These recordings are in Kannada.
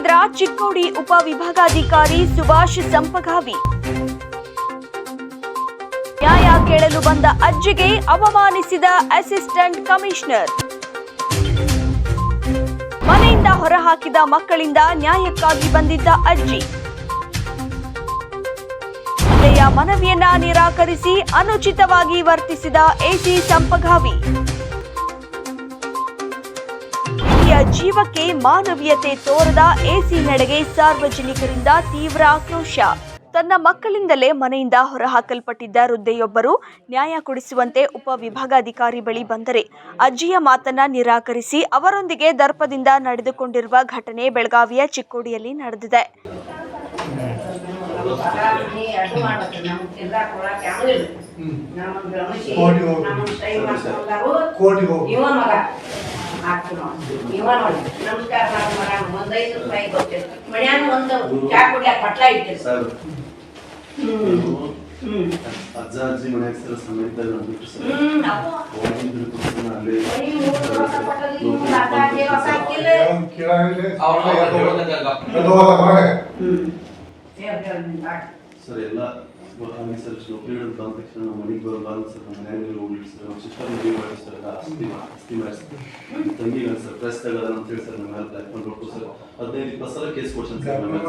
ಹಾಕಿದ್ರ ಚಿಕ್ಕೋಡಿ ಉಪವಿಭಾಗಾಧಿಕಾರಿ ಸುಭಾಷ್ ಸಂಪಗಾವಿ. ನ್ಯಾಯ ಕೇಳಲು ಬಂದ ಅಜ್ಜಿಗೆ ಅವಮಾನಿಸಿದ ಅಸಿಸ್ಟೆಂಟ್ ಕಮಿಷನರ್. ಮನೆಯಿಂದ ಹೊರಹಾಕಿದ ಮಕ್ಕಳಿಂದ ನ್ಯಾಯಕ್ಕಾಗಿ ಬಂದಿದ್ದ ಅಜ್ಜಿ. ಮನವಿಯನ್ನ ನಿರಾಕರಿಸಿ ಅನುಚಿತವಾಗಿ ವರ್ತಿಸಿದ ಎಸಿ ಸಂಪಗಾವಿ. ಜೀವಕ್ಕೆ ಮಾನವೀಯತೆ ತೋರದ ಎಸಿ ನಡೆಗೆ ಸಾರ್ವಜನಿಕರಿಂದ ತೀವ್ರ ಆಕ್ರೋಶ. ತನ್ನ ಮಕ್ಕಳಿಂದಲೇ ಮನೆಯಿಂದ ಹೊರಹಾಕಲ್ಪಟ್ಟಿದ್ದ ವೃದ್ಧೆಯೊಬ್ಬರು ನ್ಯಾಯ ಕೊಡಿಸುವಂತೆ ಉಪವಿಭಾಗಾಧಿಕಾರಿ ಬಳಿ ಬಂದರೆ ಅಜ್ಜಿಯ ಮಾತನ್ನ ನಿರಾಕರಿಸಿ ಅವರೊಂದಿಗೆ ದರ್ಪದಿಂದ ನಡೆದುಕೊಂಡಿರುವ ಘಟನೆ ಬೆಳಗಾವಿಯ ಚಿಕ್ಕೋಡಿಯಲ್ಲಿ ನಡೆದಿದೆ. ನೀ ಅಡ್ಡು ಮಾಡತ್ತೆ ನಮ್ಗ್ ತಿರ್ಗಾಕ್ ಕೊಡಾಕ್ ಯಾರೂ ಇಲ್ಲ. ನಮ್ಮನ್ ಗಮನಿಸಿ, ಕೋರ್ಟಿಗೆ ಹೋಗ್ಬಿಡಿ. ನಮ್ಮನ್ ಸೈ ಮಾಡ್ಕೊಂಡಾರು, ಕೋರ್ಟಿಗೆ ಹೋಗ್ಬಿಡಿ. ಇವ ಮಗ ಹಾಕ್ತು ನೋಡಿ. ಇವ ನೋಡಿ ನಮಸ್ಕಾರ ಮಾಡು ಮಗ ಒಂದ್ ಐದು ರೂಪಾಯಿ ಕೊಡ್ತೇನೆ ಮನ್ಯಾಗ ಒಂದು ಚಾ ಕುಡ್ಯಾಕ ಪಟ್ಲ ಇಟ್ಟಿರ್ತಾರೆ ಸರ್ ಹ್ಮ್ ಹ್ಮ್ ಅಜ್ಜ ಅಜ್ಜಿ ಮನ್ಯಾಗ ಸರ್ ಸಮೇತ ಬಿಟ್ಟು ಸರ್ ಹ್ಮ್ ಅಪ್ಪು, ಹೋಗಿದ್ ಬಿಟ್ಟು ನಾನು ಅಲ್ಲೇ ಬರೀ ಮೂರು ರೊಕ್ಕ ಸರ್ ಎಲ್ಲ ಸರ್ ಬಂದ ತಕ್ಷಣ ನಮ್ಮ ಮನೆಗೆ ಬರೋ ಬಂದ ಸರ್ ನಮ್ಮ ಮನ್ಯಾಗ ಹೋಗ್ಲಿ ಸರ್ ನಮ್ಮ ಸಿಸ್ಟರ್ ಮದುವೆ ಮಾಡಿ ಸರ್ ಎಲ್ಲ ಆಸ್ತಿ ಆಸ್ತಿ ಮಾಡಿ ಸರ್. ನಮ್ಮ ತಂಗಿಗೆ ಸರ್ ಪ್ರೆಸ್ ತೆಗದ ಅಂತ ಹೇಳಿ ಸರ್ ನಮ್ಮ ಮೇಲೆ ಬ್ಲ್ಯಾಕ್ ಮೇಲ್ ಕೊಟ್ಟು ಸರ್ ಹದಿನೈದು ಇಪ್ಪತ್ತು ಸಲ ಕೇಸ್ ಕೊಡ್ಸನ್ ಸರ್ ನಮ್ಮ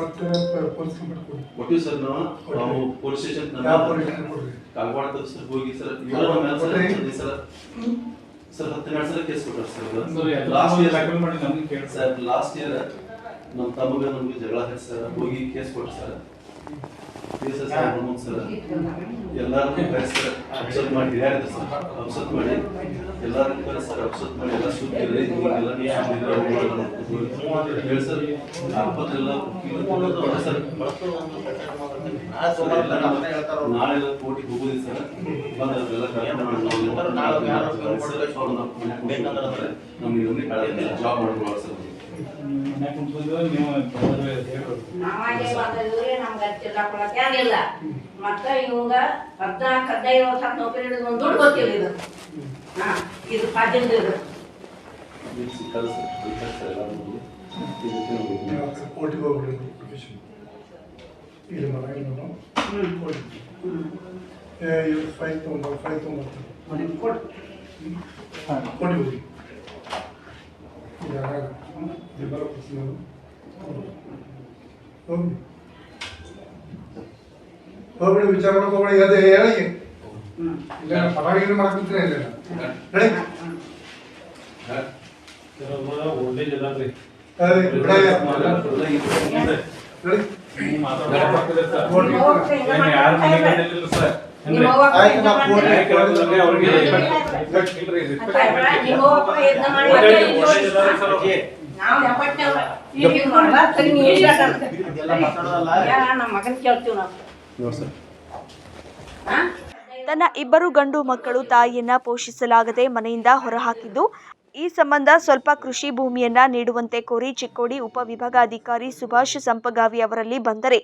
ಕೊಟ್ಟಿವಿ ಸರ್ ನಾವು ನಾವು ಪೊಲೀಸ್ ಸ್ಟೇಷನ್ ಕಾಗವಾಡ ಸರ್ ಹೋಗಿ ಸರ್ ಇವರ ನಮ್ಮ ಮೇಲೆ ಸರ್ ಸರ್ ಹತ್ತೆರಡು ಸಲ ಕೇಸ್ ಕೊಟ್ಟಾರ sir last year sir last year ನಮ್ಮ ತಮ್ಮಗ ನಮಗೆ ಜಗಳ ಸರ್ ಹೋಗಿ ಕೇಸ್ ಕೊಟ್ಟು ಸರ್. ಕೇಸ್ ಸರ್ ಸರ್ ಮಾಡಿ ಹಿರಿಯರಿದೆ ಸರ್ ಮಾಡಿ ಎಲ್ಲಾರು ಕರೆ ಸರ್ ಅಬ್ಸರ್ವ್ ಮಾಡಿ ಎಲ್ಲ ನೀವು ಹೇಳಿ ಸರ್ ನಾಳೆ ಎಲ್ಲ ಕೋರ್ಟಿಗೆ ಹೋಗುದಿಲ್ಲ ಸರ್ ಬಂದ ಅದೆಲ್ಲ ಕರ್ಕೊಂಡು ನಮ್ಗೆ ಜಾಬ್ ಮಾಡ್ಕೊಳ್ಳೋ ಸರ್ ಬಂದಿದ್ರೆ ನಮ್ಗೆ ಹಚ್ಚಿಲ್ಲ ಕೊಡಕ್ಕೆ ಏನಿಲ್ಲ ಮತ್ತ ಇವಾಗ ಹದಿನಾಲ್ಕು ಹದಿನೈದು ವರ್ಷ ನೌಕರಿ ಹಿಡಿದು ಒಂದು ದುಡ್ಡು ಗೊತ್ತಿಲ್ಲ ಇದು. ಹಾ ಇದು ಪಾಜಿಂದ ಇದು. ಕೋರ್ಟಿಗೆ ಹೋಗ್ಬಿಡಿ. ಇಲ್ಲಿ ಫೈಲ್ ತೊಗೊಂಡು ಫೈಲ್ ಹೋಗಿ ಯಾರಾಗ? ಹೋಗಿ ಹೋಗ್ಬಿಡಿ ವಿಚಾರ ಮಾಡಕ್ ಹೋಗ್ಬೇಡಿ ಅದೇ ಹೇಳಿ ಹ್ಮ್ ಇಲ್ಲ ಪರವಾಗಿಲ್ಲ ಮಾಡಕ್ ಕುಂತ್ರೆ ಇಲ್ಲ ನಡಿ ಅದೇ ಬಿಡಯ್ಯ. ನಡಿ ನಿಮ್ಮ ಅವ್ವ ಆಯ್ತು, ನಾ ವಿಚಾರ ಫೋನ್ ಮಾಡಿ. ನಿಮ್ಮ ಅವ್ವ ಪ್ರಯತ್ನ ಮಾಡಿ. ಅದೇ ಹೇಳಿ. ನಾವು. ಈಗ ಇಲ್ಲ ಅಂತ. ಯಾರ ನಮ್ಮ ಮಗನ್ ಕೇಳ್ತೀವಿ ನಾವು. ತನ್ನ ಇಬ್ಬರು ಗಂಡು ಮಕ್ಕಳು ತಾಯಿಯನ್ನ ಪೋಷಿಸಲಾಗದೆ ಮನೆಯಿಂದ ಹೊರಹಾಕಿದ್ದು, ಈ ಸಂಬಂಧ ಸ್ವಲ್ಪ ಕೃಷಿ ಭೂಮಿಯನ್ನ ನೀಡುವಂತೆ ಕೋರಿ ಚಿಕ್ಕೋಡಿ ಉಪವಿಭಾಗಾಧಿಕಾರಿ ಸುಭಾಷ್ ಸಂಪಗಾವಿ ಅವರಲ್ಲಿ ಬಂದರೆ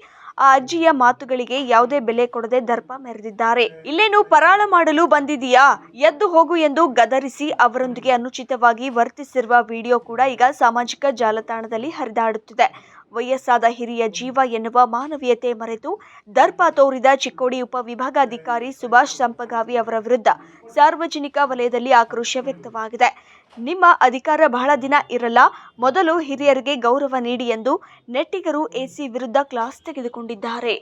ಆ ಅಜ್ಜಿಯ ಮಾತುಗಳಿಗೆ ಯಾವುದೇ ಬೆಲೆ ಕೊಡದೆ ದರ್ಪ ಮೆರೆದಿದ್ದಾರೆ. ಇಲ್ಲೇನು ಪರಾಳ ಮಾಡಲು ಬಂದಿದೀಯಾ ಎದ್ದು ಹೋಗು ಎಂದು ಗದರಿಸಿ ಅವರೊಂದಿಗೆ ಅನುಚಿತವಾಗಿ ವರ್ತಿಸಿರುವ ವಿಡಿಯೋ ಕೂಡ ಈಗ ಸಾಮಾಜಿಕ ಜಾಲತಾಣದಲ್ಲಿ ಹರಿದಾಡುತ್ತಿದೆ. ವಯಸ್ಸಾದ ಹಿರಿಯ ಜೀವ ಎನ್ನುವ ಮಾನವೀಯತೆ ಮರೆತು ದರ್ಪ ತೋರಿದ ಚಿಕ್ಕೋಡಿ ಉಪವಿಭಾಗಾಧಿಕಾರಿ ಸುಭಾಷ್ ಸಂಪಗಾವಿ ಅವರ ವಿರುದ್ಧ ಸಾರ್ವಜನಿಕ ವಲಯದಲ್ಲಿ ಆಕ್ರೋಶ ವ್ಯಕ್ತವಾಗಿದೆ ನಿಮ್ಮ ಅಧಿಕಾರ ಬಹಳ ದಿನ ಇರಲ್ಲ ಮೊದಲು ಹಿರಿಯರಿಗೆ ಗೌರವ ನೀಡಿ ಎಂದು ನೆಟ್ಟಿಗರು ಎಸಿ ವಿರುದ್ಧ ಕ್ಲಾಸ್ ತೆಗೆದುಕೊಂಡಿದ್ದಾರೆ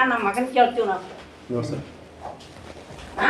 ನಿಮ್ಮ ಮಗನ್ ಕೇಳ್ತೀವಿ ನಾವು. ನೋಡಿ ಸರ್. ಹಾ